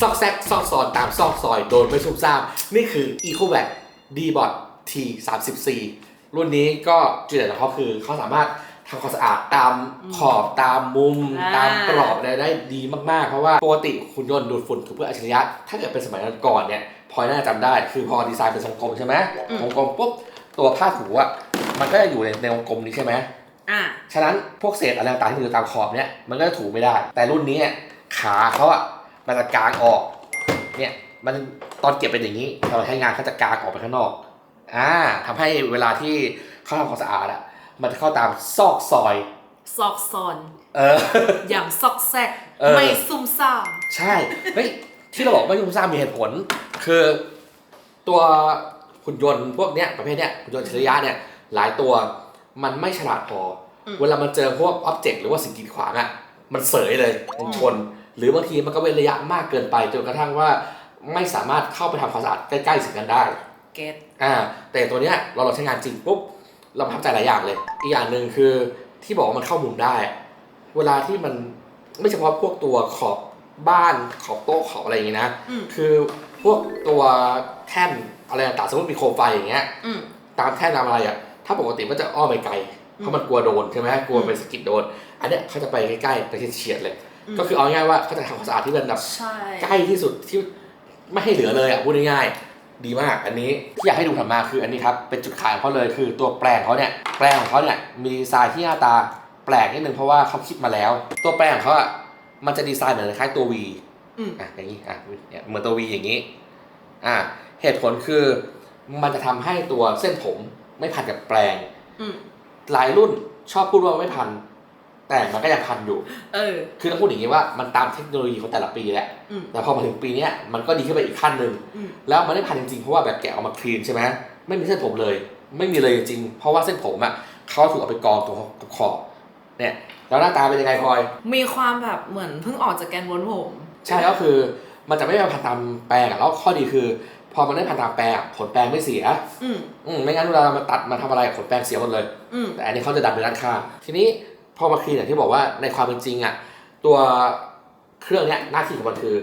ซอกแซกซอกซอนตามซอกซอยโดนไม่ซุ่มซ่าม นี่คือ e c o v a c D-Bot T 3 4รุ่นนี้ก็จุดเด่นของเขาคือเขาสามารถทำความสะอาดตามขอบตามมุมอ่าตามกรอบอะไรได้ดีมาก ๆ เพราะว่าปกติคุณยนต์ดูดฝุ่นถูกเพื่ออัจฉริยะ ถ้าเกิดเป็นสมัยก่อนเนี่ยพลอยน่าจะจำได้ คือพอดีไซน์เป็นทรงกลมใช่ไหมวงกลมปุ๊บตัวผ้าถูอะมันก็จะอยู่ในในวงกลมนี้ใช่ไหมอะฉะนั้นพวกเศษอะไรต่างๆที่อยู่ตามขอบเนี่ยมันก็จะถูไม่ได้ แต่รุ่นนี้เนี่ยขาเขาอะ มันจะกางออก เนี่ย มันตอนเก็บเป็นอย่างนี้เราใช้งานเขาจะกางออกไปข้างนอก อ่าทำให้เวลาที่เขาทำความสะอาดอะมันจะเข้าตามซอกซอย ซอกซอน เออ อย่างซอกแซก เออ ไม่ซุ่มซ่าม ใช่ เฮ้ย ที่เราบอกไม่ยุ่งซ่ามมีเหตุผล คือตัวหุ่นยนต์พวกเนี้ยประเภทเนี้ยหุ่นยนต์อัจฉริยะเนี่ย หลายตัวมันไม่ฉลาดพอเวลามันเจอพวกอ็อบเจกต์หรือว่าสิ่งกีดขวางอะ มันเสยเลยมันชน หรือบางทีมันก็เว้นระยะมากเกินไปจนกระทั่งว่าไม่สามารถเข้าไปทำความสะอาดใกล้ๆสิ่งนั้นได้เก็ตอ่าแต่ตัวเนี้ยเราลองใช้งานจริงปุ๊บเราประทับใจหลายอย่างเลย อีกอย่างหนึ่งคือที่บอกว่ามันเข้ามุมได้ เวลาที่มันไม่เฉพาะพวกตัวขอบบ้านขอบโต๊ะขอบอะไรอย่างงี้นะ อืม คือพวกตัวแท่นอะไรต่างๆสมมติมีโคมไฟอย่างเงี้ย อืม ตามแท่นตามอะไรอะ ถ้าปกติมันจะอ้อมไปไกล เพราะมันกลัวโดนใช่ไหมกลัวไปสะกิดโดน อันเนี้ยเขาจะไปใกล้ๆไปเฉียดๆเลยอืม ก็คือเอาง่ายๆว่าเขาจะทำความสะอาดที่เป็นแบบใช่ใกล้ที่สุดที่ไม่ให้เหลือเลยอะพูดง่ายๆดีมากอันนี้ที่อยากให้ดูถัดมาคืออันนี้ครับเป็นจุดขายของเขาเลยคือตัวแปลงเขาเนี่ยแปลงของเขาเนี่ยมีดีไซน์ที่หน้าตาแปลกนิดนึงเพราะว่าเขาคิดมาแล้ว ตัวแปลงของเขาอะมันจะดีไซน์เหมือนคล้ายตัว V อืมอะอย่างนี้อะเนี่ยเหมือนตัว V อย่างนี้อะเหตุผลคือมันจะทำให้ตัวเส้นผมไม่พันกับแปลงอืมหลายรุ่นชอบพูดว่าไม่พัน แต่มันก็ยังพันอยู่ เออ คือต้องพูดอย่างนี้ว่ามันตามเทคโนโลยีของแต่ละปีแหละอืมแต่พอมาถึงปีเนี้ยมันก็ดีขึ้นไปอีกขั้นหนึ่งอืมแล้วมันไม่พันจริงๆ เพราะว่าแบบแกะออกมาคลีนใช่ไหมไม่มีเส้นผมเลย ไม่มีเลยจริงๆเพราะว่าเส้นผมอะเขาถูกเอาไปกองตรงขอบเนี่ย แล้วหน้าตาเป็นยังไงพลอย มีความแบบเหมือนเพิ่งออกจากแกนวนผม ใช่ก็คือมันจะไม่มาพันตามแปลงอะแล้วข้อดีคือ พอมันได้พันตามแปลงอะขนแปลงไม่เสีย อืมอืมไม่งั้นเวลาเรามาตัดมาทำอะไรขนแปลงเสียหมดเลยอืมแต่อันนี้เขาจะดันไปด้านข้างทีนี้ พอมาคลีนอย่างที่บอกว่าในความเป็นจริงอะตัวเครื่องเนี้ยหน้าที่ของมันคือ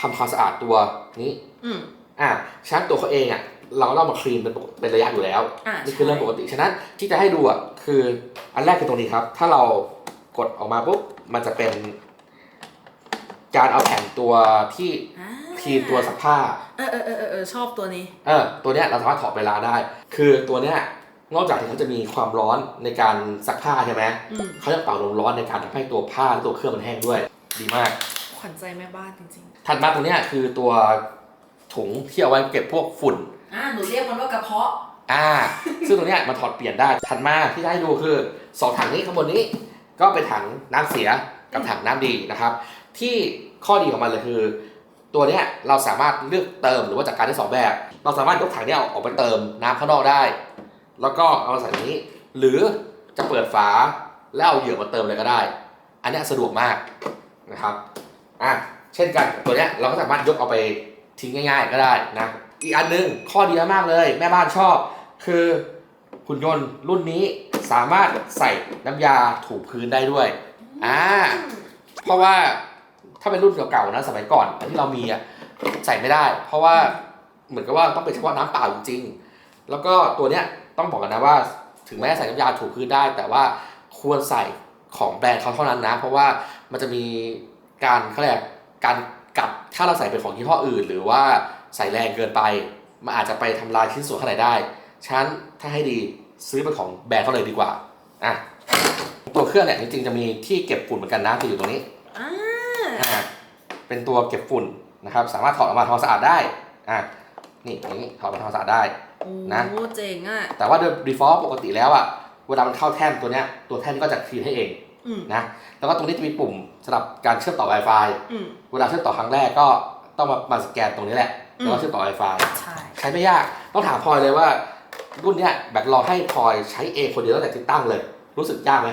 ทำความสะอาดตัวนี้อืมอะฉะนั้นตัวเขาเองอะเราเรามาคลีนเป็นปกเป็นระยะอยู่แล้วอะนี่คือเรื่องปกติฉะนั้นที่จะให้ดูอะคืออันแรกคือตรงนี้ครับ ถ้าเรากดออกมาปุ๊บมันจะเป็นการเอาแผ่นตัวที่อ่าคลีนตัวซักผ้าเออเออเออเออเออชอบตัวนี้ เออ ตัวเนี้ยเราสามารถถอดเวลาได้ คือตัวเนี้ย นอกจากที่เขาจะมีความร้อนในการซักผ้าใช่ไหมอืมเขาจะเป่าลมร้อนในการทำให้ตัวผ้าและตัวเครื่องมันแห้งด้วย ดีมาก ขวัญใจแม่บ้านจริงถัดมาตรงเนี้ยคือตัวถุงที่เอาไว้เก็บพวกฝุ่นๆอ่าหนูเรียกมันว่ากระเพาะ อ่า ซึ่งตรงเนี้ยมันถอดเปลี่ยนได้ ถัดมาที่จะให้ดูคือสองถังนี้ข้างบนนี้ ก็เป็นถังน้ำเสียกับถังน้ำดีนะครับ ที่ข้อดีของมันเลยคือ ตัวเนี้ยเราสามารถเลือกเติมหรือว่าจัดการได้สองแบบ เราสามารถยกถังเนี้ยออกไปเติมน้ำข้างนอกได้ แล้วก็เอามาใส่นี้ หรือจะเปิดฝาแล้วเอาเหยื่อมาเติมเลยก็ได้ อันนี้สะดวกมากนะครับอะเช่นกันตัวเนี้ยเราก็สามารถยกเอาไปทิ้งง่าย ๆ ก็ได้นะอีกอันหนึงข้อดีมากเลย แม่บ้านชอบ คือหุ่นยนต์รุ่นนี้สามารถใส่น้ำยาถูพื้นได้ด้วยอ่าเพราะว่าถ้าเป็นรุ่นเก่าๆนะสมัยก่อนอันที่เรามีอะใส่ไม่ได้ เพราะว่าเหมือนกับว่าต้องเป็นเฉพาะน้ำเปล่าจริงๆแล้วก็ตัวเนี้ย ต้องบอกกันนะว่าถึงแม้จะใส่น้ำยาถูพื้นได้ แต่ว่าควรใส่ของแบรนด์เขาเท่านั้นนะ เพราะว่ามันจะมีการเขาเรียกการกัดถ้าเราใส่เป็นของยี่ห้ออื่น หรือว่าใส่แรงเกินไป มันอาจจะไปทำลายชิ้นส่วนข้างในได้ฉะนั้นถ้าให้ดีซื้อเป็นของแบรนด์เขาเลยดีกว่าอะตัวเครื่องเนี่ยจริงๆจะมีที่เก็บฝุ่นเหมือนกันนะจะอยู่ตรงนี้อ่าอ่าเป็นตัวเก็บฝุ่นนะครับ สามารถถอดออกมาทำความสะอาดได้อะนี่อย่างนี้ถอดมาทำความสะอาดได้ โอ้นะเจ๋งอะแต่ว่าโดย default ปกติแล้วอะเวลามันเข้าแท่นตัวเนี้ยตัวแท่นก็จะคลีนให้เองอืมนะแล้วก็ตรงนี้จะมีปุ่มสำหรับการเชื่อมต่อ Wi-Fi อืมเวลาเชื่อมต่อครั้งแรกก็ต้องมามาสแกนตรงนี้แหละแล้วก็เชื่อมต่อ Wi-Fi ใช่ใช้ไม่ยากต้องถามพลอยเลยว่ารุ่นเนี้ยแบตรอให้พลอยใช้เองคนเดียวตั้งแต่ติดตั้งเลย รู้สึกยากไหม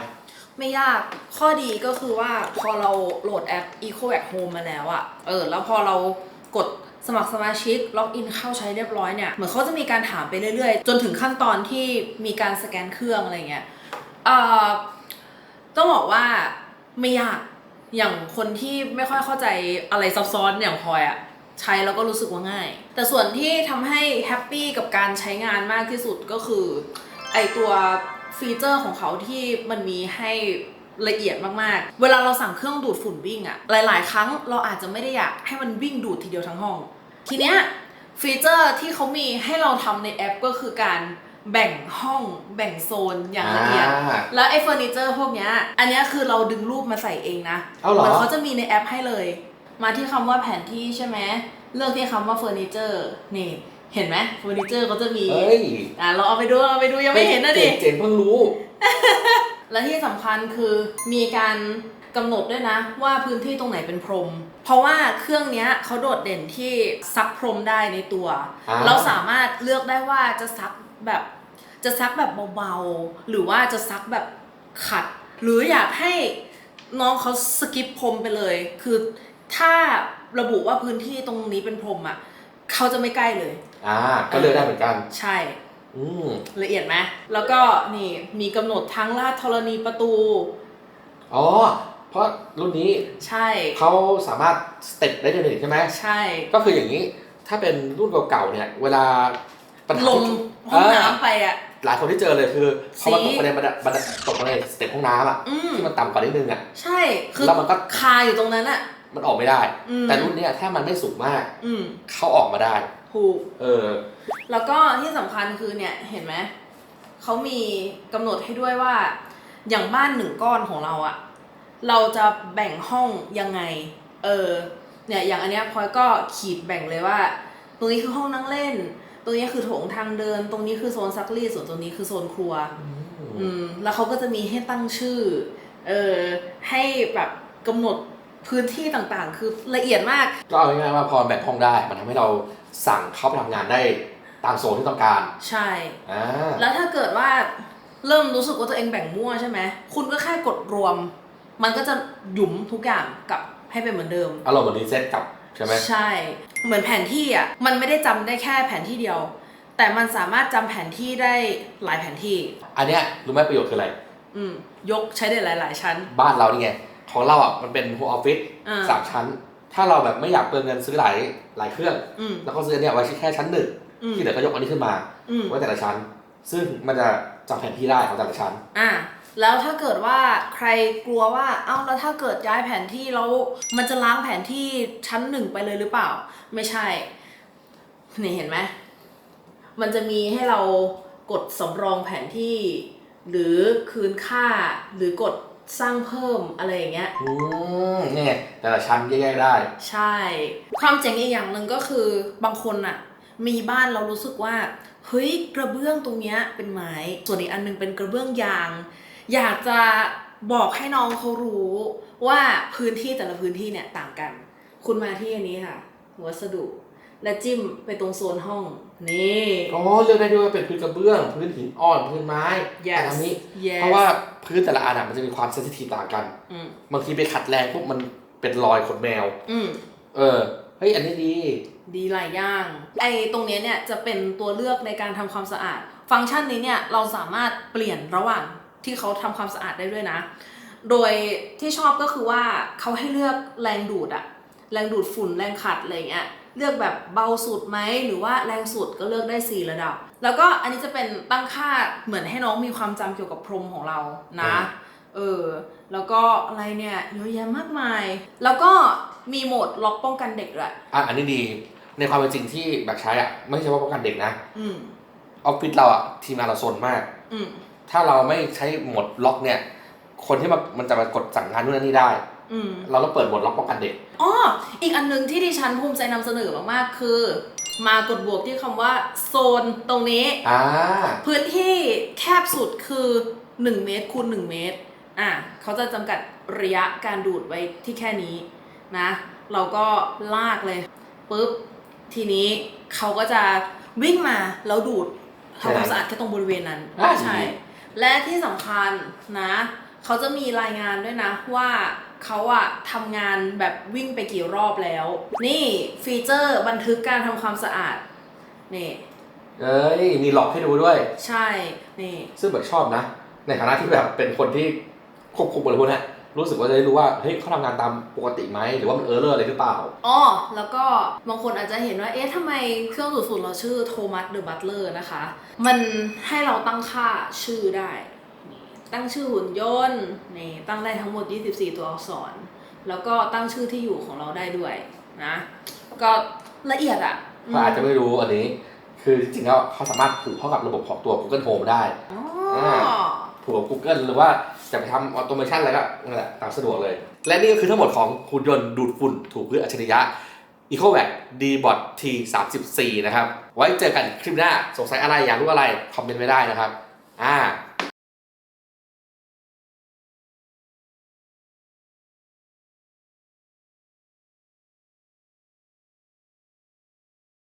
ไม่ยากข้อดีก็คือว่าพอเราโหลดแอป Eco Vac Home มาแล้วอะเออแล้วพอเรากด สมัครสมาชิกล็อกอินเข้าใช้เรียบร้อยเนี่ยเหมือนเขาจะมีการถามไปเรื่อยๆ จนถึงขั้นตอนที่มีการสแกนเครื่องอะไรเงี้ยเอ่อต้องบอกว่าไม่ยากอย่างคนที่ไม่ค่อยเข้าใจอะไรซับซ้อนอย่างพลอยอะใช้แล้วก็รู้สึกว่าง่าย แต่ส่วนที่ทำให้แฮปปี้กับการใช้งานมากที่สุดก็คือไอตัวฟีเจอร์ของเขาที่มันมีให้ ละเอียดมากๆ เวลาเราสั่งเครื่องดูดฝุ่นวิ่งอะหลาย ๆ ครั้งเราอาจจะไม่ได้อยากให้มันวิ่งดูดทีเดียวทั้งห้อง ทีเนี้ยฟีเจอร์ที่เขามีให้เราทำในแอปก็คือการแบ่งห้องแบ่งโซนอย่างละเอียดอ่าแล้วไอ้เฟอร์นิเจอร์พวกเนี้ย อันเนี้ยคือเราดึงรูปมาใส่เองนะเอาเหรอมือนเขาจะมีในแอปให้เลย มาที่คำว่าแผนที่ใช่ไหม เลือกที่คำว่าเฟอร์นิเจอร์ นี่ เห็นไหมเฟอร์นิเจอร์เขาจะมีเอ้ยอะเราเอาไปดูเอาไปดูยังไม่เห็นนะดิ เจ๋งๆเพิ่งรู้ และที่สำคัญคือมีการกำหนดด้วยนะ ว่าพื้นที่ตรงไหนเป็นพรม เพราะว่าเครื่องเนี้ยเขาโดดเด่นที่ซักพรมได้ในตัวอ่าเราสามารถเลือกได้ว่าจะซักแบบจะซักแบบเบาๆ หรือว่าจะซักแบบขัด หรืออยากให้น้องเขาสกิปพรมไปเลย คือถ้าระบุว่าพื้นที่ตรงนี้เป็นพรมอะเขาจะไม่ใกล้เลย อ่า ก็เลือกได้เหมือนกัน ใช่ อืมละเอียดไหมแล้วก็นี่มีกำหนดทั้งลาดธรณีประตู อ๋อ เพราะรุ่นนี้ใช่ เขาสามารถสเต็ปได้ด้วยนี่ใช่ไหมใช่ ก็คืออย่างนี้ ถ้าเป็นรุ่นเก่าๆเนี่ย เวลาปัญหาลงห้องน้ำไปอะ หลายคนที่เจอเลยคือพอมันสีตกไปในบันไดบันไดตกไปในสเต็ปห้องน้ำอะอืม ที่มันต่ำกว่านิดนึงอะ ใช่ คือแล้วมันก็คาอยู่ตรงนั้นอะ มันออกไม่ได้ อืมแต่รุ่นเนี้ยถ้ามันไม่สูงมาก อืม เข้าออกมาได้ ถูก เออ แล้วก็ที่สำคัญคือเนี่ยเห็นไหมเขามีกำหนดให้ด้วยว่า อย่างบ้านหนึ่งก้อนของเราอะเราจะแบ่งห้องยังไง เออ เนี่ยอย่างอันเนี้ยพลอยก็ขีดแบ่งเลยว่า ตรงนี้คือห้องนั่งเล่น ตรงนี้คือโถงทางเดิน ตรงนี้คือโซนซักรีดส่วนตรงนี้คือโซนครัว อืม แล้วเขาก็จะมีให้ตั้งชื่อ เออให้แบบกำหนดพื้นที่ต่างๆ คือละเอียดมาก ก็เอาง่ายๆว่าพอแบ่งห้องได้ มันทำให้เรา สั่งเข้าไปทำงานได้ตามโซนที่ต้องการ ใช่ อ่า แล้วถ้าเกิดว่าเริ่มรู้สึกว่าตัวเองแบ่งมั่วใช่ไหม คุณก็แค่กดรวม มันก็จะหยุมทุกอย่างกลับให้เป็นเหมือนเดิม อารมณ์เหมือนรีเซ็ตกลับใช่ไหมใช่ เหมือนแผนที่อะ มันไม่ได้จำได้แค่แผนที่เดียว แต่มันสามารถจำแผนที่ได้หลายแผนที่ อันเนี้ยรู้ไหมประโยชน์คืออะไร อืม ยกใช้ได้หลาย ๆ ชั้น บ้านเรานี่ไง ของเราอะมันเป็นโฮมออฟฟิศอ่า สามชั้น ถ้าเราแบบไม่อยากเปลืองเงินซื้อหลายหลายเครื่อง อืมแล้วก็ซื้อเนี่ยไว้แค่ชั้นหนึ่งอืมที่เหลือก็ยกอันนี้ขึ้นมาอืมไว้แต่ละชั้น ซึ่งมันจะจำแผนที่ได้ของแต่ละชั้น อะแล้วถ้าเกิดว่าใครกลัวว่า เอ้าแล้วถ้าเกิดย้ายแผนที่แล้วมันจะล้างแผนที่ชั้นหนึ่งไปเลยหรือเปล่า ไม่ใช่ นี่เห็นไหมมันจะมีให้เรากดสำรองแผนที่ หรือคืนค่าหรือกด สร้างเพิ่มอะไรอย่างเงี้ย อืมนี่ไงแต่ละชั้นแยกๆได้ ใช่ ความเจ๋งอีกอย่างหนึ่งก็คือบางคนอะมีบ้านเรารู้สึกว่าเฮ้ยกระเบื้องตรงเนี้ยเป็นไม้ ส่วนอีกอันหนึงเป็นกระเบื้องยาง อยากจะบอกให้น้องเขารู้ว่าพื้นที่แต่ละพื้นที่เนี่ยต่างกัน คุณมาที่อันนี้ค่ะ วัสดุ และจิ้มไปตรงโซนห้อง นี่อ๋อเลือกได้ด้วยว่าเป็นพื้นกระเบื้อง พื้นหินอ่อนพื้นไม้ Yes แต่ละนี้ yes เพราะว่าพื้นแต่ละอันอะมันจะมีความเซนซิทีฟต่างกันอืมบางทีไปขัดแรงปุ๊บมันเป็นรอยขนแมวอืมเออเฮ้ยอันนี้ดี ดีหลายอย่างไอ้ตรงเนี้ยเนี่ยจะเป็นตัวเลือกในการทำความสะอาด ฟังก์ชันนี้เนี่ยเราสามารถเปลี่ยนระหว่างที่เขาทำความสะอาดได้ด้วยนะ โดยที่ชอบก็คือว่าเขาให้เลือกแรงดูดอะแรงดูดฝุ่นแรงขัดอะไรเงี้ย เลือกแบบเบาสุดไหมหรือว่าแรงสุดก็เลือกได้ 4 ระดับ แล้วก็อันนี้จะเป็นตั้งค่าเหมือนให้น้องมีความจำเกี่ยวกับพรมของเรานะ เออ แล้วก็อะไรเนี่ยเยอะแยะมากมาย แล้วก็มีโหมดล็อกป้องกันเด็กด้วยอะอันนี้ดีในความเป็นจริงที่แบบใช้อะไม่ใช่ว่าป้องกันเด็กนะอืมออฟฟิศเราอะทีมงานเราโซนมากอืมถ้าเราไม่ใช้โหมดล็อกเนี่ย คนที่มามันจะมากดสั่งงานนู่นนั่นนี่ได้อืม เราต้องเปิดโหมดล็อกป้องกันเด็กอ๋ออีกอันหนึงที่ดิฉันภูมิใจนำเสนอมากๆ คือ มากดบวกที่คำว่าโซนตรงนี้ อ่า พื้นที่แคบสุดคือ 1 เมตรคูณ1เมตร อะเขาจะจำกัดระยะการดูดไว้ที่แค่นี้นะ เราก็ลากเลยปุ๊บ ทีนี้เขาก็จะวิ่งมาแล้วดูดทำความสะอาดแค่ตรงบริเวณนั้นอ่าใช่ดีและที่สำคัญนะ เขาจะมีรายงานด้วยนะว่า เขาอะทำงานแบบวิ่งไปกี่รอบแล้ว นี่ฟีเจอร์บันทึกการทำความสะอาด นี่ เอ้ยมีล็อกให้ดูด้วย ใช่ นี่ ซึ่งแบบชอบนะ ในฐานะที่แบบเป็นคนที่ควบคุมอะไรพวกเนี้ยรู้สึกว่าจะได้รู้ว่าเฮ้ยเขาทำงานตามปกติไหมหรือว่ามันเออร์เลอร์อะไรหรือเปล่าอ๋อแล้วก็บางคนอาจจะเห็นว่า เอ๊ะทำไมเครื่องดูดฝุ่นเราชื่อโทมัสเดอะบัตเลอร์นะคะ มันให้เราตั้งค่าชื่อได้นี่ ตั้งชื่อหุ่นยนต์นี่ตั้งได้ทั้งหมด 24 ตัวอักษร แล้วก็ตั้งชื่อที่อยู่ของเราได้ด้วยนะก็ละเอียดอะเขาอาจจะไม่รู้อันนี้ คือจริงๆแล้วเขาสามารถผูกเข้ากับระบบของตัว Google Home ได้อ๋อผูกกับ Google หรือว่าจะไปทำออโตเมชันอะไรก็นั่นแหละตามสะดวกเลย และนี่ก็คือทั้งหมดของหุ่นยนต์ดูดฝุ่นถูกพืชอัจฉริยะ EcoVac D-Bot T34 นะครับ ไว้เจอกันคลิปหน้าสงสัยอะไรอยากรู้อะไร คอมเมนต์ไว้ได้นะครับ อ่า